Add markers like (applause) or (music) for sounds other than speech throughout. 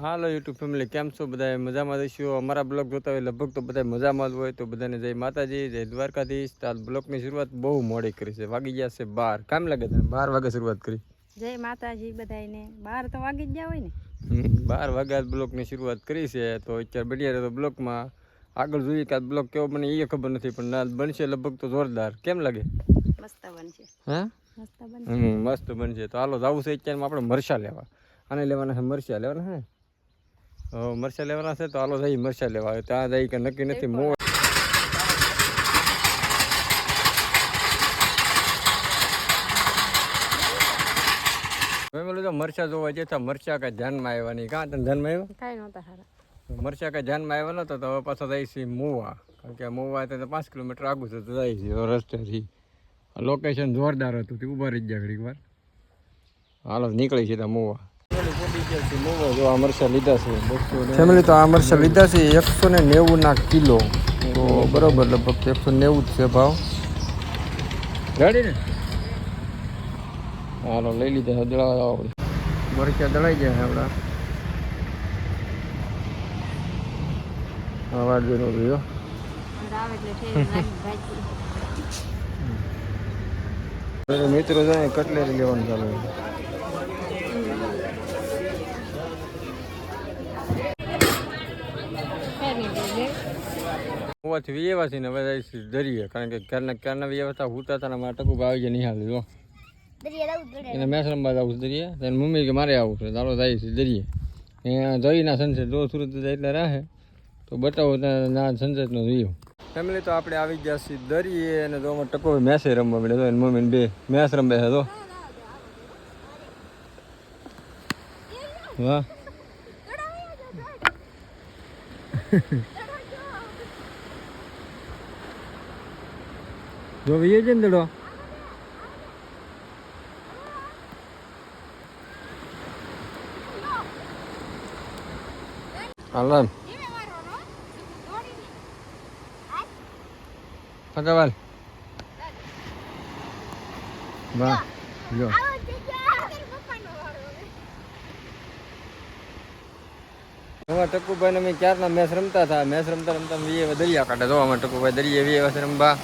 હાલો YouTube family કેમ છો બધા મજામાં રહીશું? અમારા બ્લોગ જોતા હોય લગભગ તો બધા મજામાં જ હોય. તો બધાને જય માતાજી જય દ્વારકાધીશ. તો આ બ્લોગની શરૂઆત બહુ મોડી કરી છે. વાગી ગયા છે બાર. કામ લાગે તને બાર વાગે શરૂઆત કરી. જય માતાજી બધાને બાર તો વાગી જ ગયા હોય ને? બાર વાગ્યા બ્લોગની શરૂઆત કરી છે. તો અત્યારે રહે તો બ્લોગમાં. આગળ જોઈએ કે આ બ્લોગ કેવો બને એ ખબર નથી પણ ના બનશે લગભગ તો જોરદાર. કેમ લાગે? મસ્ત બનશે. હા? મસ્ત બનશે. હમ મસ્ત બનશે. તો હાલો જવું છે અત્યારે આપણે મરસા લેવા. આને લેવાના છે મરસા લેવાના હે મરચા લેવાના છે તો હાલો જઈ મરચા લેવા. આવે ત્યાં જઈ કે નક્કી નથી મો બોલું તો મરચા જોવા જતા મરચા કાંઈ ધ્યાનમાં આવ્યા નહીં. કાં તને ધ્યાનમાં આવ્યા? કાંઈ નહોતા સારા મરચા કાંઈ ધ્યાનમાં આવ્યા નહોતા તો હવે પાછા જાય છે મોવા. કારણ કે મોવા તો પાંચ કિલોમીટર આગું છે તો જાય છે રસ્તેથી. લોકેશન જોરદાર હતું તે ઊભા રહી ગયા ઘડીક વાર. હાલો નીકળી છે ત્યાં મોવા. જો આ લીધા છે ફેમિલી તો આ મરચા લીધા છે એકસો ને નેવું ના કિલો. તો બરોબર લગભગ એકસો નેવું જ છે ભાવ. રેડી ને? હાલો લઈ લીધા દળાવા મરચા દળાઈ ગયા છે આપણા. અવાજ જોયો ભાજી હવે મિત્રો જાય કટલેરી લેવાનું ચાલુ હોવાથી વ્યવસ્થિત ને બધા દરિયે કારણ કે ક્યારના ક્યારના વ્યવસ્થા હુતા હતા મારા ટકુ ભાવી જાય નિહાલ જો એને મેસ રમવા આવું છે દરિયે તેને મમ્મી કે મારે આવું છે ચાલો જાય છે દરિયે. અહીંયા જઈના સનસેટ જો સુરત એટલે રહે. તો બતાવો ના સનસેટનો વ્યૂ ફેમિલી તો આપણે આવી ગયા છીએ દરિયે અને જો અમારે ટકો મેસે રમવા મળે તો એની મમ્મી બે મેસ રમે છે તો વાહ. (laughs) જો વીએ છે ને દડો હાલો પકવાલ વાહ, જો. અમારા ટકુભાઈ અમે ક્યારના મેચ રમતા હતા. મેચ રમતા રમતા વીએ દરિયા કાઢે જોવા અમારા ટકુભાઈ દરિયે વીએ રમવા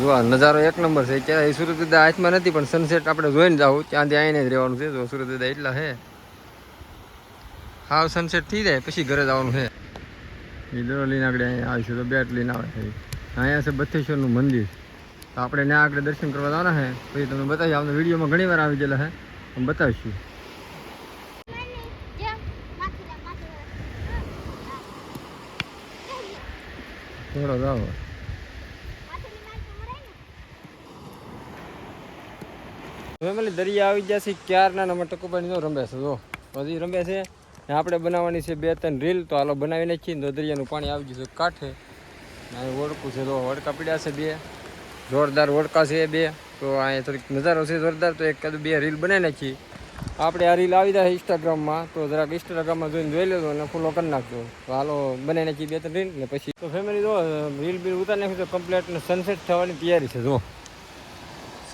જોવા નજારો એક નંબર છે. ક્યારે સુરત દાદા હાથમાં નથી, પણ સનસેટ આપણે જોઈને જાવ ત્યાંથી આવીને જ રહેવાનું છે. તો સુરત દાદા એટલા છે. હાવ સનસેટ થઈ જાય, પછી ઘરે જવાનું છે. એ લઈને આગળ અહીંયા આવીશું. તો બેટ લઈને આવે છે. અહીંયા છે બથેશ્વરનું મંદિર. તો આપણે ત્યાં આગળ દર્શન કરવા જવાના છે. પછી તમને બતાવીશ. આપણે વિડીયોમાં ઘણી વાર આવી ગયેલા છે. અમે બતાવીશું. થોડો જાઓ ફેમિલી દરિયા આવી ગયા છે ક્યારના નંબર ટકુભાઈ રમે છે, જો. હજી રમે છે. આપણે બનાવવાની છે બે ત્રણ રીલ, તો હાલો બનાવી નાખીએ તો દરિયાનું પાણી આવી ગયું છે કાંઠે વડકું છે તો વડકા પીડ્યા છે બે. જોરદાર વડકા છે બે. તો અહીંયા થોડીક નજારો છે જોરદાર, તો એક કદું બે રીલ બનાવી નાખી આપણે આ રીલ આવી જાય ઇન્સ્ટાગ્રામમાં, તો જરાક ઇન્સ્ટાગ્રામમાં જોઈને જોઈ લેજો અને ફોલો કરી નાખજો. તો હાલો બનાવી નાખી બે ત્રણ રીલ ને પછી. તો ફેમિલી જો, રીલ બિલ ઉતારી નાખ્યું તો કમ્પ્લેટ સનસેટ થવાની તૈયારી છે, જો.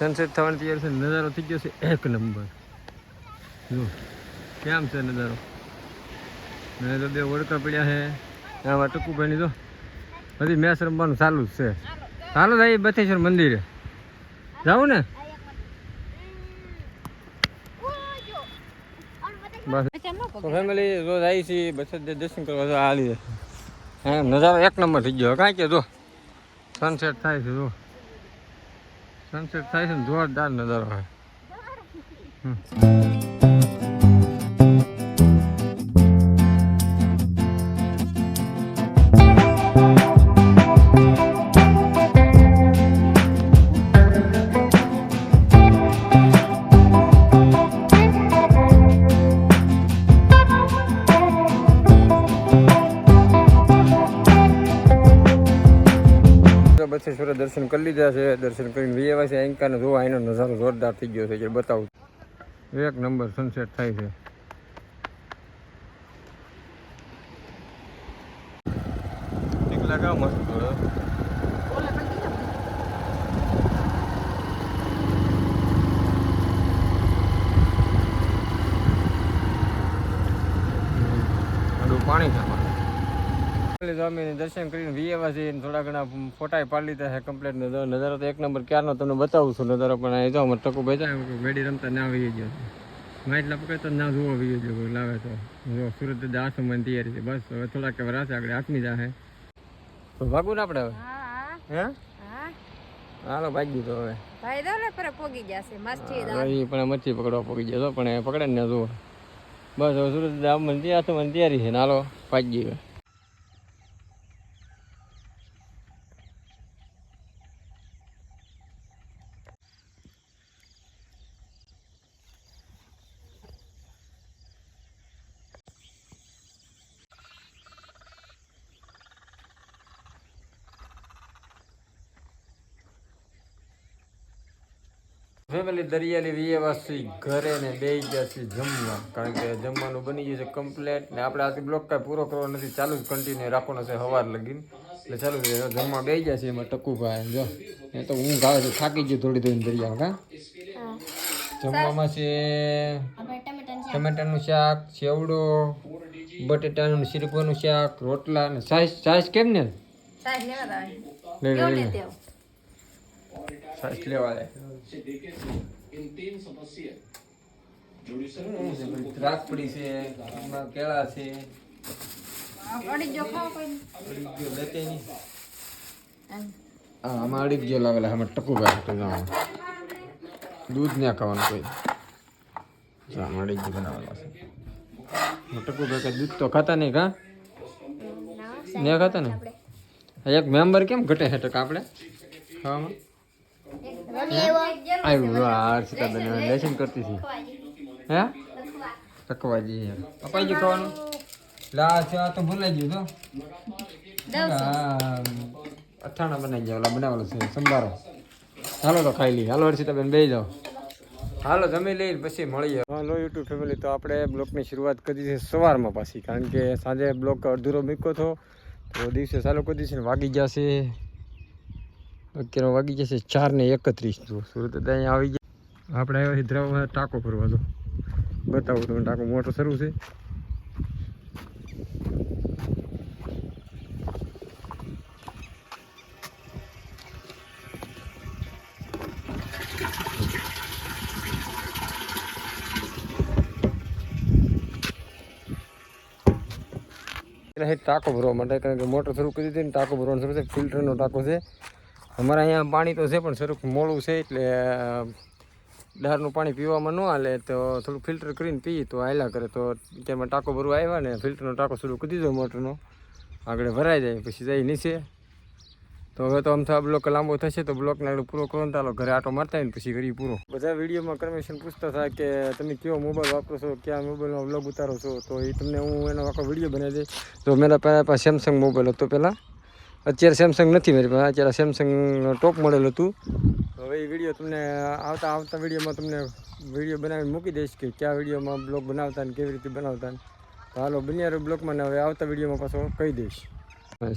સનસેટ થવાની તૈયારી છે, નજારો થઈ ગયો છે, એક નંબર. જો કેમ છે નજારો? મેં તો બે ઓળખા પડ્યા છે. આમાં ટકુભાઈની જો. હજી મેચ રમવાનું ચાલુ જ છે. ચાલો થાય બથેશ્વર મંદિરે. જાવું ને? ફેમિલી રોજ આવી છીએ બસ દર્શન કરવા તો આ લીધે હા, નજારો એક નંબર થઈ ગયો. કાંઈ કે જો. સનસેટ થાય છે જો સનસેટ થાય છે ને જોરદાર નજારો હોય. હમ. સુરત દર્શન કરી લીધા છે. દર્શન કરીને વીએવા છે. એન્કાને જોવા એનો નજારો જોરદાર થઈ ગયો છે. જે બતાવું. એક નંબર સનસેટ થાય છે. લગાવ મસ્ત થોડો થોડું પાણી નાખવાનું અમે દર્શન કરીને વીએવા જઈને થોડા ઘણા ફોટા પાડી લીધા છે કમ્પ્લીટ નજારો તો એક નંબર ક્યારનો તમને બતાવું છું નજારો પણ અહીં જો અમારે ટકુ બેઠા મેડી રમતા ના આવી ગયો. માઇટલા પકડે તો ના જોવો આવી ગયો લાવે તો. જો સુરત દાસ સમયની તૈયારી છે બસ હવે થોડાક હશે આગળ આઠમી જાહે. તો ભાગવું ને આપણે હવે? હા હાલો ભાગી તો હવે. ભાઈ દો ને પર પોગી જશે મસ્તી પણ મચ્છી પકડવા પોગી પણ એ પકડે ને જુઓ. બસ હવે સુરત દામન તૈયારી છે ને હાલો ભાગી હવે ફેમિલી દરિયાની વીએવાસી ઘરે ને બે ગયા છે જમવા. કારણ કે જમવાનું બની ગયું છે કમ્પ્લેટ ને આપણે આજે બ્લોક કાંઈ પૂરો કરવો નથી. ચાલુ જ કન્ટિન્યુ રાખવાનો છે સવાર લગીન. એટલે ચાલુ છે જમવા બે ગયા છે એમાં ટકુભાઈ. જો એ તો હું ગાવે છે. થાકી ગયું થોડી થોડી દરિયા કા? જમવામાં છે ટમેટાનું શાક. સેવડો બટેટાનું શીરકવાનું શાક રોટલા ને સાઈઝ સાઈઝ કેમ ને? લઈ લે, કેવું લઈ ને લે તેવું લેવા લે રાખપડી છે કેળા છે જો આમાં અડીક ગયો લાવેલા આમાં ટકુ ભાઈ તો દૂધ ન્યા ખાવાનું કોઈ જો આમાં અડીક ગયો બનાવેલા છે ટકુ ભાઈ દૂધ તો ખાતા નહીં કા ન્યા ખાતા ને એક મેમ્બર કેમ ઘટે છે ટકા આપણે ખાવામાં આવ્યું વાહ સીતાબેન લેસન કરતી હતી. હે? ટકવાજી અપાઈ ગયું ખાવાનું? લા આ તો ભૂલાઈ ગયું તો. અથાણા બનાવી ગયા ઓલા બનાવેલો છે સંભારો. હાલો તો ખાઈ લઈએ. હાલો હર્ષિતાબેન બેસી જાઓ. હાલો જમી લઈ પછી મળીએ. હાલો યુટ્યુબ ફેમિલી તો આપણે બ્લોગની શરૂઆત કરી છે સવારમાં પાછી કારણ કે સાંજે બ્લોગ અડધુરો મૂક્યો હતો તો દિવસે ચાલુ કરી દીધી ને વાગી જશે અત્યારે વાગી જશે ચાર ને એકત્રીસ જુઓ સુરત અહીંયા આવી ગયા. આપણે આવ્યા હૈદરાબાદ ટાંકો ભરવા તો બતાવું તમે ટાંકો. મોટો શરૂ છે. ટાંકો ભરવા માટે, કારણ કે મોટર શરૂ કરી દીધી ને ટાંકો ભરવાનું શરૂ છે ફિલ્ટરનો ટાંકો છે. અમારા અહીંયા પાણી તો છે પણ સરખું મોડું છે એટલે અ, પાણી પીવામાં ન હાલે તો થોડું ફિલ્ટર કરીને પીએ તો હાલ્યા કરે. તો તેમાં ટાંકો ભરવા આવ્યા ને ફિલ્ટરનો ટાંકો શરૂ કરી દીધો મોટરનો. આગળ ભરાઈ જાય પછી જાય નીચે. તો હવે તો આમ આ બ્લોક લાંબો થશે તો બ્લોકને આગળ પૂરો કરો ને ચાલો ઘરે આટો મારતા હોય ને પછી કરી પૂરો. બધા વિડીયોમાં કન્વેશન પૂછતા થાય કે તમે કયો મોબાઈલ વાપરો છો ક્યાં મોબાઈલમાં બ્લોગ ઉતારો છો તો એ તમને હું એનો આખો વીડિયો બનાવી દઈશ. તો મેરા પહેલાં સેમસંગ મોબાઈલ હતો પહેલાં. અત્યારે સેમસંગ નથી મારી પાસે. અત્યારે સેમસંગ ટોપ મોડેલ હતું. હવે એ વીડિયો તમને આવતા આવતા વિડીયોમાં તમને વીડિયો બનાવીને મૂકી દઈશ કે કયા વિડીયોમાં બ્લોગ બનાવતા ને કેવી રીતે બનાવતા તો હાલો બન્યા બ્લોગમાં ને હવે આવતા વિડીયોમાં પાછો કહી દઈશ.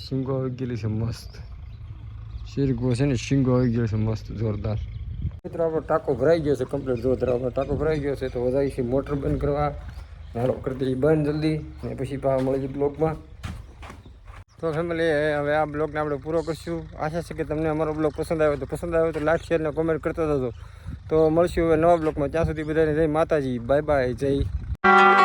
શીંગો આવી ગયેલી છે મસ્ત. શીરગો છે ને શીંગો આવી ગયો છે મસ્ત જોરદાર. મિત્રો આપણો ટાંકો ભરાઈ ગયો છે કમ્પ્લીટ જોરદાર. આપણો ટાંકો ભરાઈ ગયો છે તો વધારે છે મોટર બંધ કરવા. હાલો કરી દઈએ બંધ જલ્દી. ને પછી પાછા મળી જાય બ્લોકમાં તો ફેમિલી હવે આ બ્લોગને આપણે પૂરો કરીશું. આશા છે કે તમને અમારો બ્લોગ પસંદ આવ્યો તો પસંદ આવ્યો તો લાઈક શેર અને કોમેન્ટ કરતા હતો તો મળશું હવે નવા બ્લોગમાં. ત્યાં સુધી બધાને જય માતાજી. બાય બાય જય.